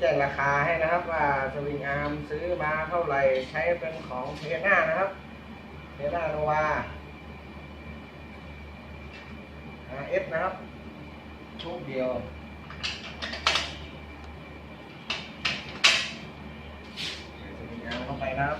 แจงราคาให้นะครับ ว่าสวิงอาร์มซื้อมาเท่าไหร่ใช้เป็นของเทน่านะครับเทน่าโนวา RS นะครับ ชุดเดียวใส่สวิงอาร์มเข้าไปนะครับ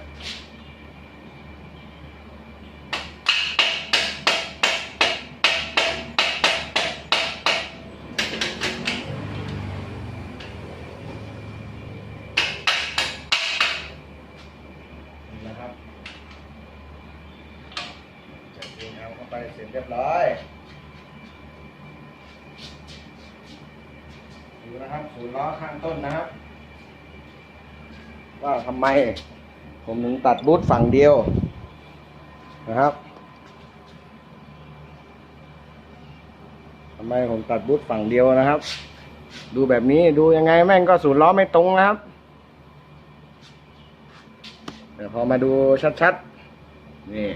เอาเข้าไปเสร็จเรียบร้อยดูนะครับศูนย์ล้อข้างต้นนะครับ ว่าทำไม ผมถึงตัดบูทฝั่งเดียวนะครับทำไมผมตัดบูทฝั่งเดียวนะครับ ดูแบบนี้ดูยังไงแม่งก็ศูนย์ล้อไม่ตรงนะครับเดี๋ยวพอมาดูชัดๆ นี่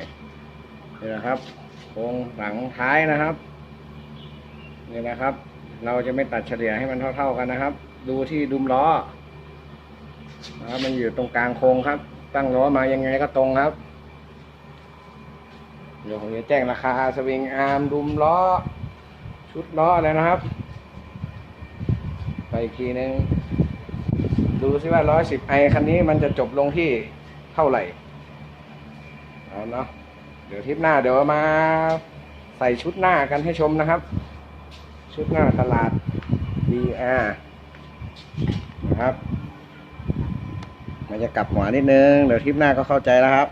นี่นะครับโครงหลังท้ายนะครับนี่นะครับ เราจะไม่ตัดเฉลี่ยให้มันเท่า ๆกันนะครับ ดูที่ดุมล้อนะครับมันอยู่ตรงกลางโครงครับ ตั้งล้อมายังไงก็ตรงครับเดี๋ยวผมจะแจ้งราคาสวิงอาร์มดุมล้อ ชุดล้ออะไรนะครับ ไปอีกทีนึงดูซิว่าร้อยสิบไอคันนี้มันจะจบลงที่เท่าไหร่เอาเนาะ เดี๋ยวทริปหน้าเดี๋ยวมาใส่ชุดหน้ากันให้ชมนะครับ ชุดหน้าตลาด DR นะครับ มันจะกลับหัวนิดนึง เดี๋ยวทริปหน้าก็เข้าใจแล้วครับ